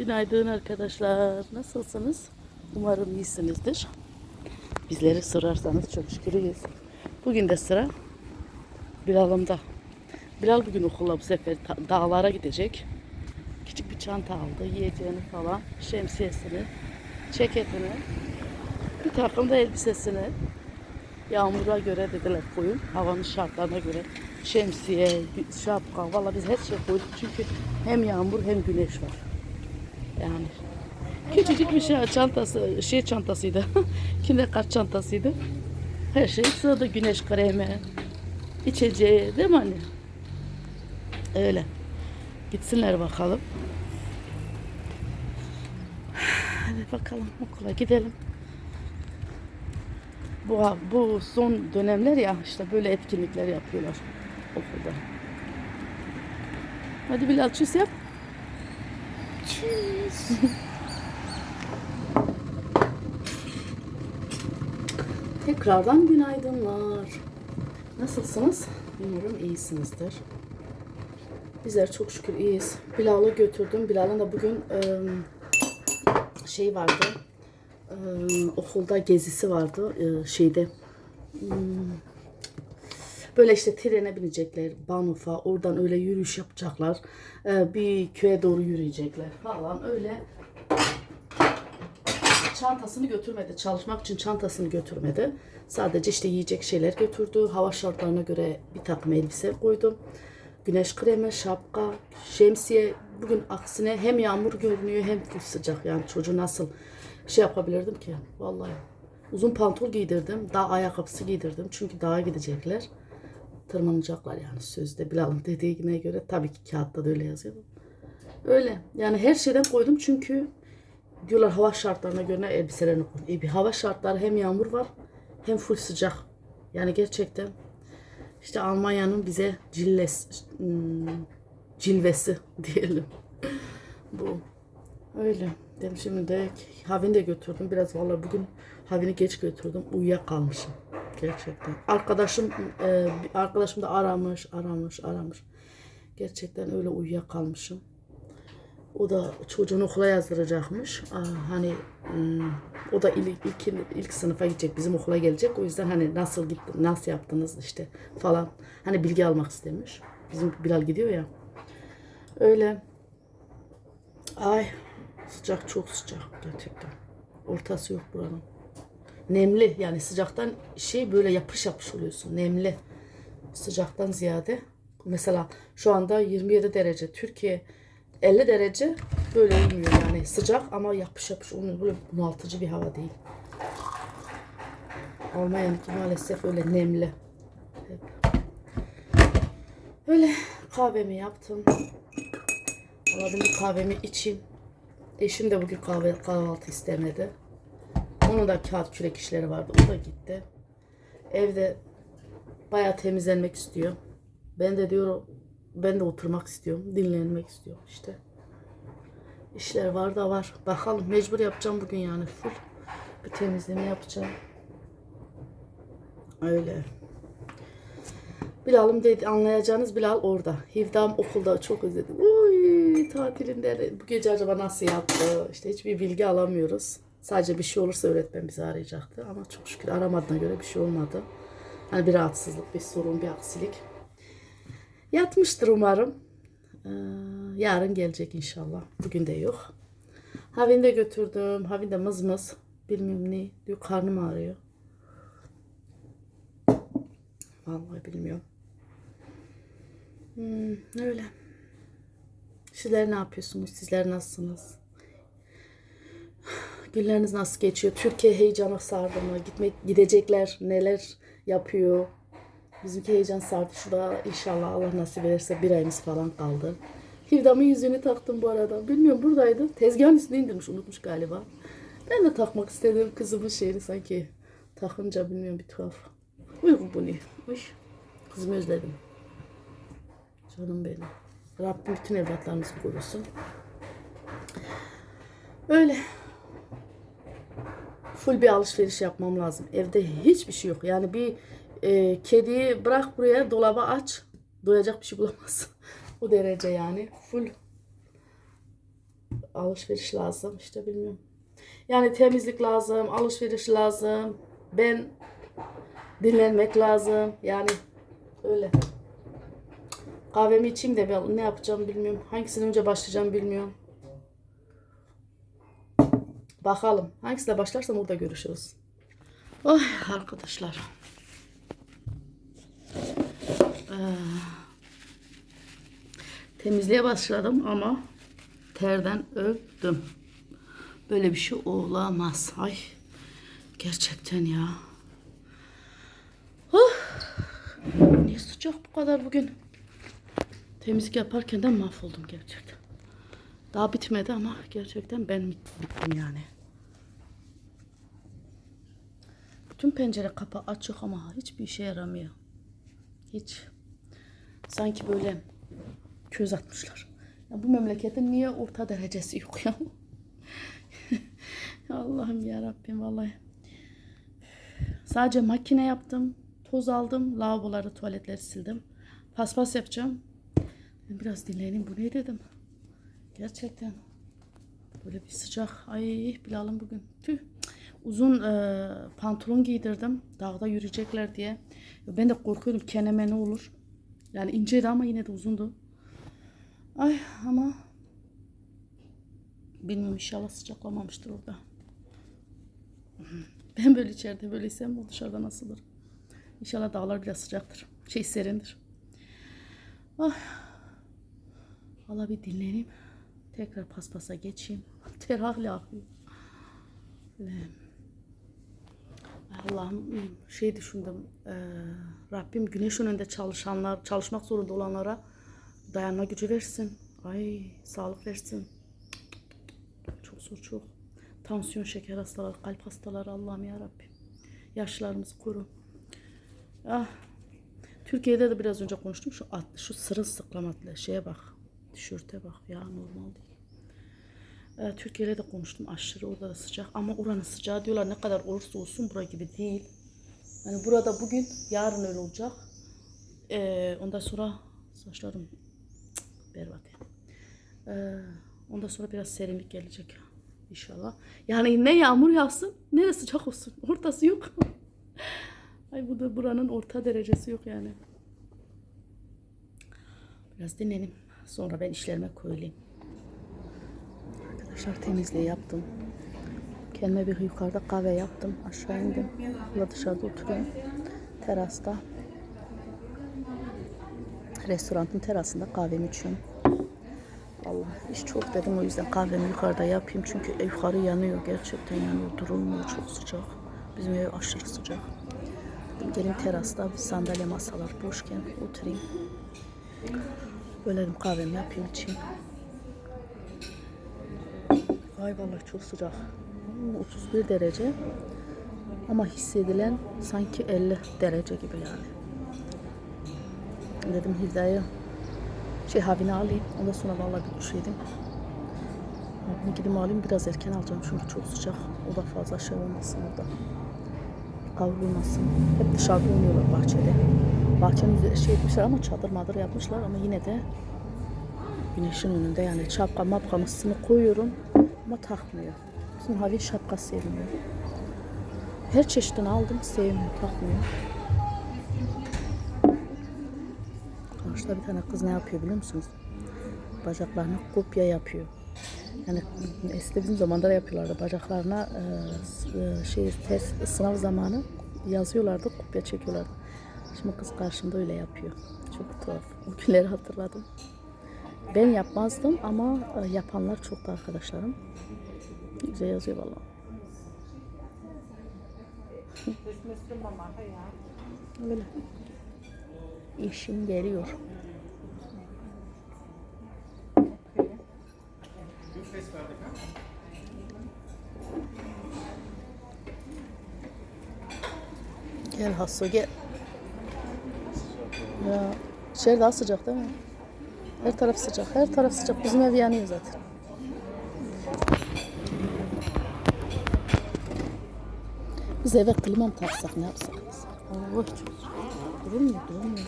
Günaydın arkadaşlar. Nasılsınız? Umarım iyisinizdir. Bizleri sorarsanız çok şükür iyiyiz. Bugün de sıra Bilal'ımda. Bilal bugün okula bu sefer dağlara gidecek. Küçük bir çanta aldı. Yiyeceğini falan. Şemsiyesini, ceketini. Bir takım da elbisesini. Yağmura göre dediler koyun. Havanın şartlarına göre şemsiye, şapka. Valla biz her şey koyduk. Çünkü hem yağmur hem güneş var. Yani küçücük bir şey çantası, şey çantasıydı. Kinder kart çantasıydı. Her şey sığdı. Güneş kremi, içeceği değil mi anne? Öyle. Gitsinler bakalım. Hadi bakalım okula gidelim. Bu, bu son dönemler ya işte böyle etkinlikler yapıyorlar okulda. Hadi Bilal çüz yap. Tschüss. Tekrardan günaydınlar. Nasılsınız? Umarım iyisinizdir. Bizler çok şükür iyiyiz. Bilal'ı götürdüm. Bilal'ın da bugün ım, şey vardı. okulda gezisi vardı. ıı, şeyde. Böyle işte trene binecekler. Banuf'a. Oradan öyle yürüyüş yapacaklar. Ee, bir köye doğru yürüyecekler falan. Öyle çantasını götürmedi. Çalışmak için çantasını götürmedi. Sadece işte yiyecek şeyler götürdü. Hava şartlarına göre bir takım elbise koydu. Güneş kremi, şapka, şemsiye. Bugün aksine hem yağmur görünüyor hem full sıcak. Yani çocuğu nasıl şey yapabilirdim ki? Vallahi. Uzun pantol giydirdim. Dağ ayakkabısı giydirdim. Çünkü dağa gidecekler. Tırmanacaklar yani sözde. Bilal'ın dediğine göre tabii ki kağıtta da öyle yazıyor. Öyle. Yani her şeyden koydum çünkü diyorlar hava şartlarına göre elbiselerini koy. E bir hava şartları hem yağmur var hem full sıcak. Yani gerçekten işte Almanya'nın bize cilles, hmm, cilvesi diyelim. Bu. Öyle. Dedim şimdi de Havin'i de götürdüm. Biraz vallahi bugün Havin'i geç götürdüm. Uyuyakalmışım. Gerçekten. Arkadaşım e, arkadaşım da aramış, aramış, aramış. Gerçekten öyle uyuyakalmışım. O da çocuğunu okula yazdıracakmış. Aa, hani hmm, o da ilk, ilk, ilk sınıfa gidecek. Bizim okula gelecek. O yüzden hani nasıl gitti, nasıl yaptınız işte falan. Hani bilgi almak istemiş. Bizim Bilal gidiyor ya. Öyle. Ay sıcak çok sıcak gerçekten. Ortası yok buranın. Nemli yani sıcaktan şey böyle yapış yapış oluyorsun. Nemli. Sıcaktan ziyade. Mesela şu anda 27 derece. Türkiye 50 derece böyle olmuyor yani sıcak ama yapış yapış olmuyor. Böyle bunaltıcı bir hava değil. Almanya'nınki maalesef öyle nemli. Hep. Öyle kahvemi yaptım. Aladım bir kahvemi içeyim. Eşim de bugün kahve kahvaltı istemedi. Onun da kağıt kürek işleri vardı. O da gitti. Evde bayağı temizlenmek istiyor. Ben de diyorum ben de oturmak istiyorum. Dinlenmek istiyorum işte. İşler var da var. Bakalım mecbur yapacağım bugün yani full. Bir temizleme yapacağım. Öyle. Bilal'ım dedi anlayacağınız Bilal orada. Hivdam okulda çok özledim. Uy tatilinde bu gece acaba nasıl yaptı? İşte hiçbir bilgi alamıyoruz. Sadece bir şey olursa öğretmen bizi arayacaktı. Ama çok şükür aramadığına göre bir şey olmadı. Hani bir rahatsızlık, bir sorun, bir aksilik. Yatmıştır umarım. Ee, yarın gelecek inşallah. Bugün de yok. Havin de götürdüm. Havin de mız mız. Bilmiyorum ne. Diyor karnım ağrıyor. Vallahi bilmiyorum. Hmm, öyle. Sizler ne yapıyorsunuz? Sizler nasılsınız? Günleriniz nasıl geçiyor? Türkiye heyecanı sardı mı? Gitmek, gidecekler neler yapıyor? Bizimki heyecan sardı. Şurada inşallah Allah nasip ederse bir ayımız falan kaldı. Hivdam'ın yüzüğünü taktım bu arada. Bilmiyorum buradaydı. Tezgahın üstüne indirmiş. Unutmuş galiba. Ben de takmak istedim kızımın şeyini sanki. Takınca bilmiyorum bir tuhaf. Uygun bu ne? Uy. Kızımı özledim. Canım benim. Rabbim bütün evlatlarımızı korusun. Öyle. Full bir alışveriş yapmam lazım. Evde hiçbir şey yok. Yani bir e, kediyi bırak buraya dolaba aç. Doyacak bir şey bulamazsın. o derece yani. Full alışveriş lazım. İşte bilmiyorum. Yani temizlik lazım, alışveriş lazım. Ben dinlenmek lazım. Yani öyle. Kahvemi içeyim de ben ne yapacağım bilmiyorum. Hangisini önce başlayacağım bilmiyorum. Bakalım. Hangisine başlarsam orada görüşürüz. Oy arkadaşlar. Ee, temizliğe başladım ama terden öldüm. Böyle bir şey olamaz. Ay gerçekten ya. Oh. Niye sıcak bu kadar bugün? Temizlik yaparken de mahvoldum gerçekten. Daha bitmedi ama gerçekten ben bit- bittim yani. Bütün pencere kapağı açık ama hiçbir işe yaramıyor. Hiç. Sanki böyle köz atmışlar. Ya bu memleketin niye orta derecesi yok ya? Allah'ım ya Rabbim vallahi. Sadece makine yaptım. Toz aldım. Lavaboları, tuvaletleri sildim. Paspas yapacağım. Biraz dinleneyim. Bu ne dedim? Gerçekten. Böyle bir sıcak. Ay Bilal'ım bugün. Tüh. Uzun e, pantolon giydirdim. Dağda yürüyecekler diye. Ben de korkuyordum keneme ne olur. Yani inceydi ama yine de uzundu. Ay ama bilmiyorum inşallah sıcaklamamıştır orada. Ben böyle içeride böyleysem o dışarıda nasıldır? İnşallah dağlar biraz sıcaktır. Şey serindir. Ah. Valla bir dinleneyim. Tekrar paspasa geçeyim. Ter hala akıyor. Allah'ım şey düşündüm. eee, Rabbim güneş önünde çalışanlar, çalışmak zorunda olanlara dayanma gücü versin. Ay sağlık versin. Çok zor çok. Tansiyon, şeker hastaları, kalp hastaları Allah'ım ya Rabbim. Yaşlarımızı koru. Ah. Türkiye'de de biraz önce konuştum. Şu at, şu sırılsıklamatlı şeye bak. Tişörte bak ya normal değil. Ee, Türkiye'yle de konuştum aşırı orada da sıcak ama oranın sıcağı diyorlar ne kadar olursa olsun bura gibi değil. Yani burada bugün yarın öyle olacak. Ee, ondan sonra saçlarım berbat. Ee, ondan sonra biraz serinlik gelecek inşallah. Yani ne yağmur yağsın ne de sıcak olsun. Ortası yok. Ay bu da buranın orta derecesi yok yani. Biraz dinleneyim. Sonra ben işlerime koyulayım. Arkadaşlar temizliği yaptım. Kendime bir yukarıda kahve yaptım. Aşağı indim. Burada dışarıda oturuyorum. Terasta. Restoranın terasında kahvemi içiyorum. Allah iş çok dedim o yüzden kahvemi yukarıda yapayım. Çünkü yukarı yanıyor gerçekten yanıyor. Durulmuyor çok sıcak. Bizim ev aşırı sıcak. Gelin terasta sandalye masalar boşken oturayım. Böyle kahvemi yapayım içeyim. Ay vallahi çok sıcak. Hmm, 31 derece. Ama hissedilen sanki 50 derece gibi yani. Dedim Hilda'ya şey havini alayım. Ondan sonra vallahi bir duş yedim. Havini gidip alayım. Biraz erken alacağım çünkü çok sıcak. O da fazla şey olmasın orada. Kavrulmasın. Hep dışarıda oynuyorlar bahçede. Bahçenin üzeri şey etmişler ama çadır madır yapmışlar ama yine de güneşin önünde yani şapka mapkamısını koyuyorum ama takmıyor. Bizim Havi şapka sevmiyor. Her çeşidini aldım sevmiyor, takmıyor. Karşıda bir tane kız ne yapıyor biliyor musunuz? Bacaklarına kopya yapıyor. Yani eskide bizim zamanda da yapıyorlardı. Bacaklarına e, e, şey test sınav zamanı yazıyorlardı, kopya çekiyorlardı. Şimdi kız karşımda öyle yapıyor. Çok tuhaf. O günleri hatırladım. Ben yapmazdım ama e, yapanlar çoktu arkadaşlarım. Güzel yazıyor vallahi. Öyle. İşim geliyor. Gel Hasso gel. Ya içeri daha sıcak değil mi? Her taraf sıcak. Her taraf sıcak. Bizim ev yanıyor zaten. Biz eve klima taksak ne yapsak? Allah Durmuyor durmuyor.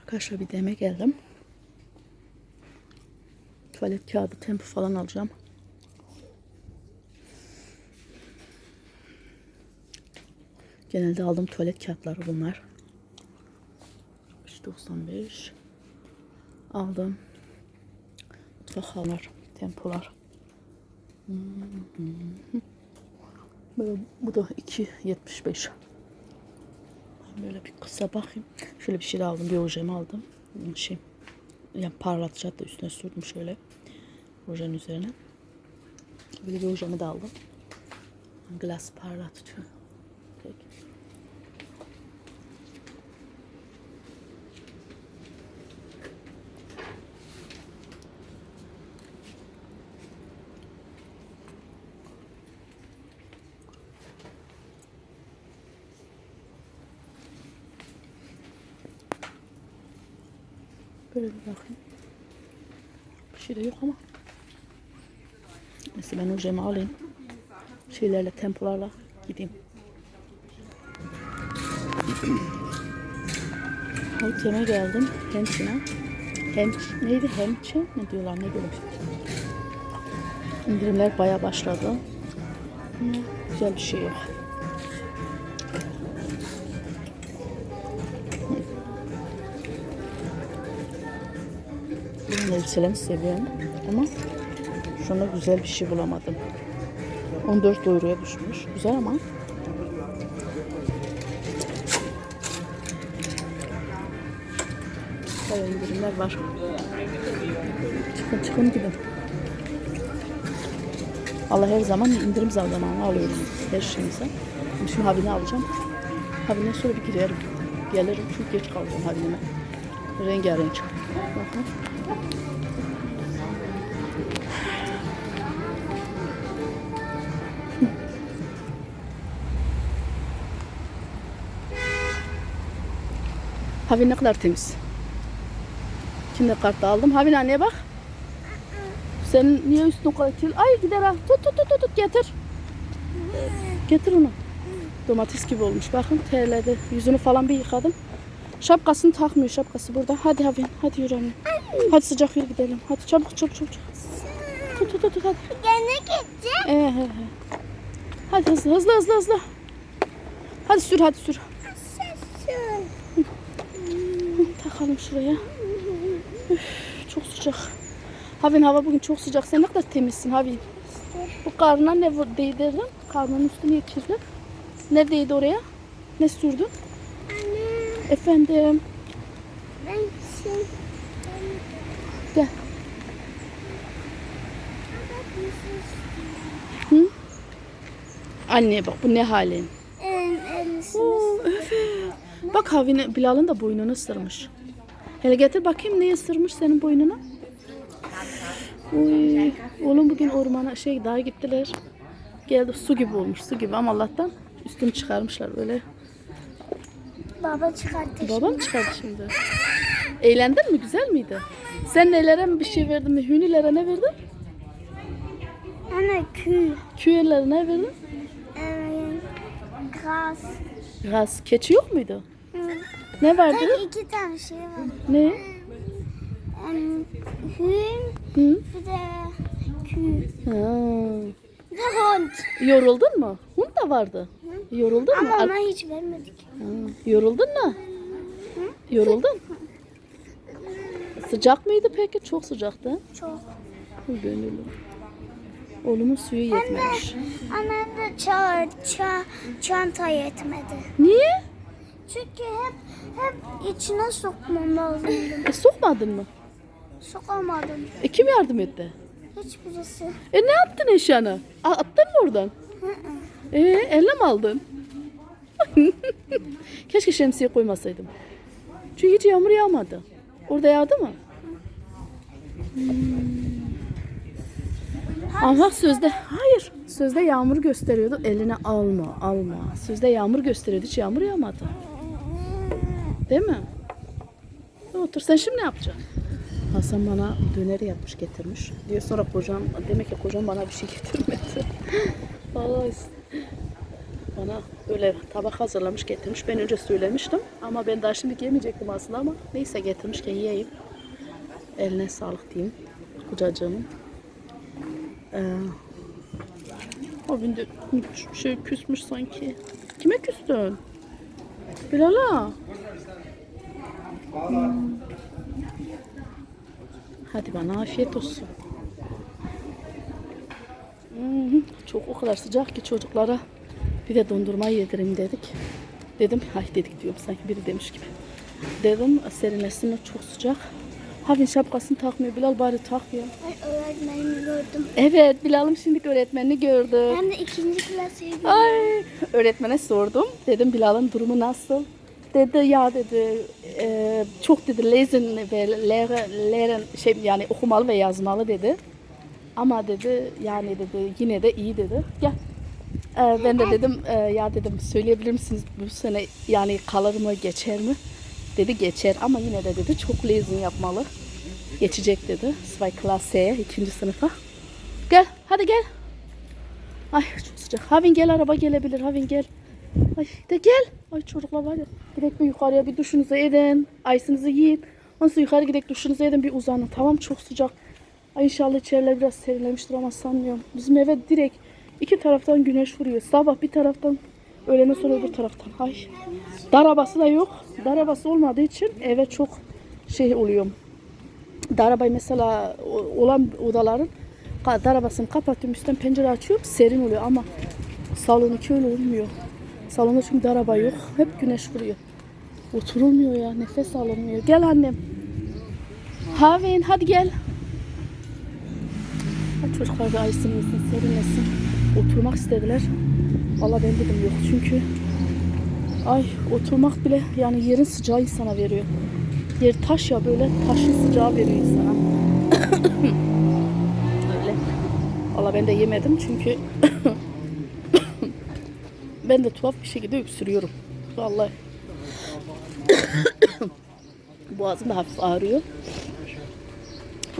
Arkadaşlar bir deme geldim. Tuvalet kağıdı, tempo falan alacağım. Genelde aldığım tuvalet kağıtları bunlar. 3.95 aldım. Mutfak halılar, tempolar. Böyle, bu da 2.75. Böyle bir kısa bakayım. Şöyle bir şey de aldım. Bir ojemi aldım. Şey, yani parlatıcı hatta üstüne sürdüm şöyle. Ojenin üzerine. Böyle bir ojemi de aldım. Glass parlatıcı. Peki. Böyle bir bakayım. Bir şey de yok ama. Neyse ben ojemi alayım. Şeylerle, tempolarla gideyim. Halkeme geldim. Hemçine. Hem, neydi? Hemçe ne diyorlar? Ne diyorlar? İndirimler baya başladı. Güzel bir şey yok. Elbiselerini seviyorum ama şuna güzel bir şey bulamadım. 14 euroya düşmüş. Güzel ama. Bayağı indirimler var. Çıkın çıkın gidin. Allah her zaman indirim zamanı alıyoruz her şeyimize. Şimdi şu havini alacağım. Havine sonra bir girerim. Gelirim çünkü geç kalacağım havinime. Rengarenk. Bakın. Havin ne kadar temiz. Kartı aldım. Havin anneye bak. Sen niye kadar kirli? Ay gider ha. Tut tut tut, tut getir. Getir onu. Domates gibi olmuş. Bakın terledi. Yüzünü falan bir yıkadım. Şapkasını takmıyor. Şapkası burada. Hadi Havin. Hadi yürü anne. Hadi sıcak yürü gidelim. Hadi çabuk çabuk çabuk. Tut tut tut tut hadi. Gene gideceğim. Ee, he, he. Hadi hızlı hızlı hızlı hızlı. Hadi sür hadi sür. Sesin. Takalım şuraya. Üf, çok sıcak. Havin hava bugün çok sıcak. Sen ne kadar temizsin Havin. Bu karnına ne değdirdin? Karnının üstüne geçirdin. Ne değdi oraya? Ne sürdün? Anne Efendim. ben şimdi Gel. Anneye bak bu ne halin? Oo, evet. Bak Havin Bilal'ın da boynunu ısırmış. Hele getir bakayım neye ısırmış senin boynunu? Uy, oğlum bugün ormana şey daha gittiler. Geldi su gibi olmuş su gibi ama Allah'tan üstünü çıkarmışlar böyle. baba çıkarttı. Babam çıkardı şimdi. Eğlendin mi? Güzel miydi? Sen nelere mi bir şey verdin mi? Hünilere ne verdin? Anne kü. Küyelere ne verdin? Gaz. Gaz. Keçi yok muydu? Hı. Ne vardı? Tek iki tane şey var. Ne? Em, Hün Hı? bir de kü. Ha. Bir de hund. Yoruldun mu? Hund da vardı. Yoruldun mu? Ama ona hiç vermedik. Ha, Yoruldun mu? Yoruldun. Sıcak mıydı peki? Çok sıcaktı. Çok. Gönüllü. Oğlumun suyu yetmemiş. Anne de ça, ça, çanta yetmedi. Niye? Çünkü hep hep içine sokmam lazımdı. E sokmadın mı? Sokamadım. E kim yardım etti? Hiçbirisi. E ne yaptın eşyanı? A- Attın mı oradan? Hı hı. E elle mi aldın? Keşke şemsiye koymasaydım. Çünkü hiç yağmur yağmadı. Orada yağdı mı? Hmm. Ama sözde hayır. Sözde yağmur gösteriyordu. Eline alma, alma. Sözde yağmur gösteriyordu. Hiç yağmur yağmadı. Değil mi? Otur. Sen şimdi ne yapacaksın? Hasan bana döner yapmış getirmiş. Diyor sonra kocam demek ki kocam bana bir şey getirmedi. Vallahi bana böyle tabak hazırlamış getirmiş. Ben önce söylemiştim ama ben daha şimdi yemeyecektim aslında ama neyse getirmişken yiyeyim. Eline sağlık diyeyim kocacığımın. Ee, o gün de şey küsmüş sanki. Kime küstün? Bilal'a. Hmm. Hadi bana afiyet olsun. Hmm, Çok o kadar sıcak ki çocuklara bir de dondurma yedireyim dedik. Dedim, hay dedik diyorum sanki biri demiş gibi. Dedim serinlesin çok sıcak. Havin şapkasını takmıyor. Bilal bari tak ya. Ben öğretmenimi gördüm. Evet Bilal'ım şimdi öğretmenini gördü. Hem de ikinci klasa gidiyorum. Ay öğretmene sordum. Dedim Bilal'ın durumu nasıl? Dedi ya dedi e, çok dedi lesen ve leren, şey yani okumalı ve yazmalı dedi. Ama dedi yani dedi yine de iyi dedi. Gel. Ben de dedim e, ya dedim söyleyebilir misiniz bu sene yani kalır mı geçer mi? Dedi geçer ama yine de dedi çok lezin yapmalı. Geçecek dedi. Zwei Klasse'ye ikinci sınıfa. Gel hadi gel. Ay çok sıcak. Havin gel araba gelebilir. Havin gel. Ay de gel. Ay çocuklar var ya. Gidelim bir yukarıya bir duşunuzu edin. Aysınızı yiyin. Sonra yukarı gidelim duşunuzu edin bir uzanın. Tamam çok sıcak. Ay inşallah içeriler biraz serinlemiştir ama sanmıyorum. Bizim eve direkt iki taraftan güneş vuruyor. Sabah bir taraftan öğleden sonra öbür taraftan. Ay. Dar arabası da yok. Dar arabası olmadığı için eve çok şey oluyorum. Dar arabayı mesela olan odaların ka- dar arabasını kapatıyorum üstten pencere açıyorum serin oluyor ama salonunki öyle olmuyor. Salonda çünkü dar araba yok. Hep güneş vuruyor. Oturulmuyor ya. Nefes alınmıyor. Gel annem. Havin hadi gel. Ha, çocuklar bir ayısın yesin, serinlesin. Oturmak istediler. Valla ben dedim yok çünkü. Ay oturmak bile yani yerin sıcağı insana veriyor. Yer taş ya böyle taşın sıcağı veriyor insana. Öyle. Valla ben de yemedim çünkü ben de tuhaf bir şekilde öksürüyorum. Vallahi. Boğazım da hafif ağrıyor.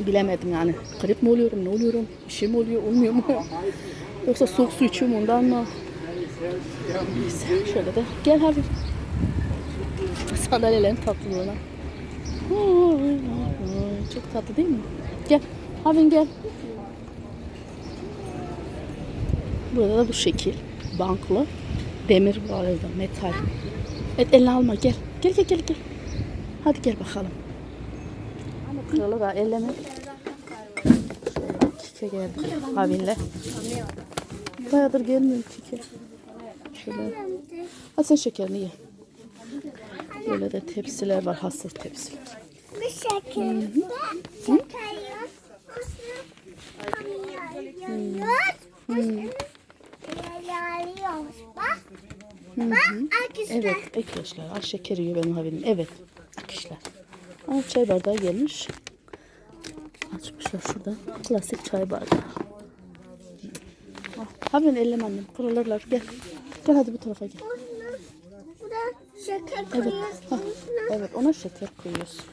Bilemedim yani. Grip mi oluyorum, ne oluyorum? Bir şey mi oluyor, olmuyor mu? Yoksa soğuk su içiyorum ondan mı? Neyse şöyle de. Gel abi. Sandalyelerin tatlılığına. Çok tatlı değil mi? Gel. Abin gel. Burada da bu şekil. Banklı. Demir bu arada. Metal. Evet elini alma gel. Gel gel gel gel. Hadi gel bakalım. Ama kralı da elleme. Kike geldik abinle. Bayağıdır gelmiyor Kike. Şöyle. Ha sen şekerini ye. Böyle de tepsiler var. Hasır tepsiler. Bir şekilde. Bak. Bak arkadaşlar. Evet, ekleşler. Ah şeker yiyor benim haberim. Evet, ekleşler. Aa, çay bardağı gelmiş. Açmışlar şurada. Klasik çay bardağı. Haberin ellem annem. Kırılırlar. Gel. Gel hadi bu tarafa gel. Şeker Evet. Ha, evet ona şeker koyuyorsun.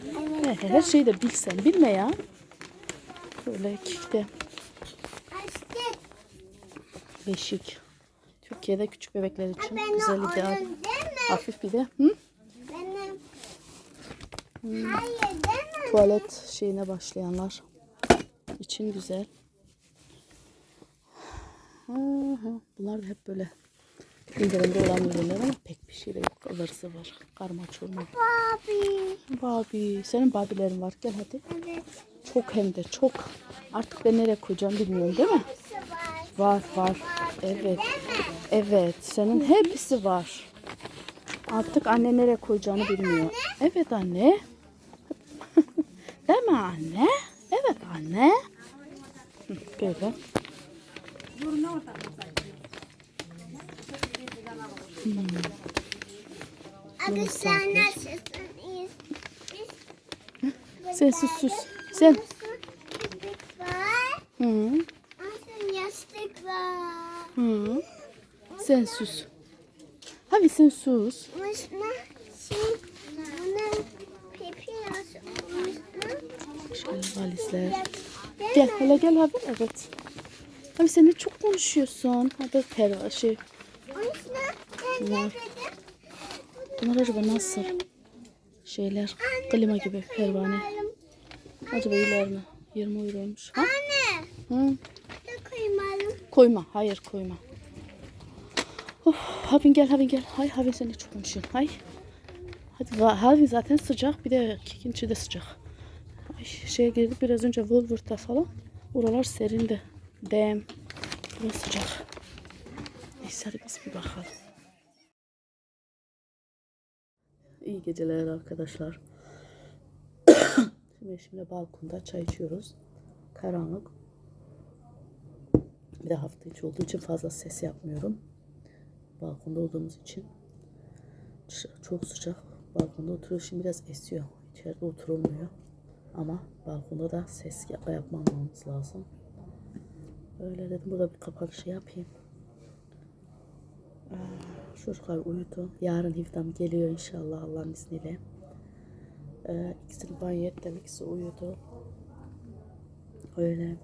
He, he, her şeyi de bilsen. Bilme ya. Böyle kikte. Açtık. Beşik. Türkiye'de küçük bebekler için Ben güzel o ideal. onun? Hafif bir de. Hı? Benim. Hmm. Hayır değil mi? tuvalet şeyine başlayanlar için güzel. Hı hı. Bunlar da hep böyle indirimde olan ürünler ama pek bir şey de yok. Alırsı var. Karma çorma. Bobby. Babi. Senin babilerin var. Gel hadi. Evet. Çok hem de çok. Artık ben nereye koyacağım bilmiyorum değil mi? Var. Var. Evet. Evet. Senin hepsi var. Artık anne nereye koyacağını bilmiyor. Evet anne. Değil mi anne? Evet anne. Hı, Böyle. Arkadaşlar nasılsınız? Sen sus sus. Sen. Hı, Aslında yastık var. hı. Sen sus. Hadi sen sus. Şey. Şöyle valizler. Gel hele gel abi. Evet. Abi sen ne çok konuşuyorsun. Hadi per şey. Bunlar, bunlar acaba nasıl? Şeyler, klima gibi pervane. Acaba iyiler mi? 20 euroymuş. Ha? Anne. Hı. Koymalım? Koyma. Hayır koyma. Of, Havin gel Havin gel. Hay Havin sen de çok konuşuyorsun. Hay. Hadi Havin zaten sıcak. Bir de ikinci de sıcak. Ay, şeye girdik biraz önce Woolworth'ta falan. Oralar serindi. Dem. Burası sıcak. Neyse hadi biz bir bakalım. İyi geceler arkadaşlar. Şimdi şimdi balkonda çay içiyoruz. Karanlık. Bir de hafta içi olduğu için fazla ses yapmıyorum. Balkonda olduğumuz için. Çok sıcak. Balkonda oturuyor. Şimdi biraz esiyor. İçeride oturulmuyor. Ama balkonda da ses yap yapmamamız lazım. Öyle dedim. Burada bir kapanışı yapayım. Aa, Çocuklar uyudu. Yarın hiftam geliyor inşallah Allah'ın izniyle. Ee, ikisini banyo ettim. ikisi uyudu. Öyle.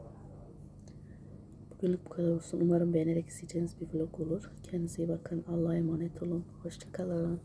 Bugünlük bu kadar olsun. Umarım beğenerek izleyeceğiniz bir vlog olur. Kendinize iyi bakın. Allah'a emanet olun. Hoşçakalın.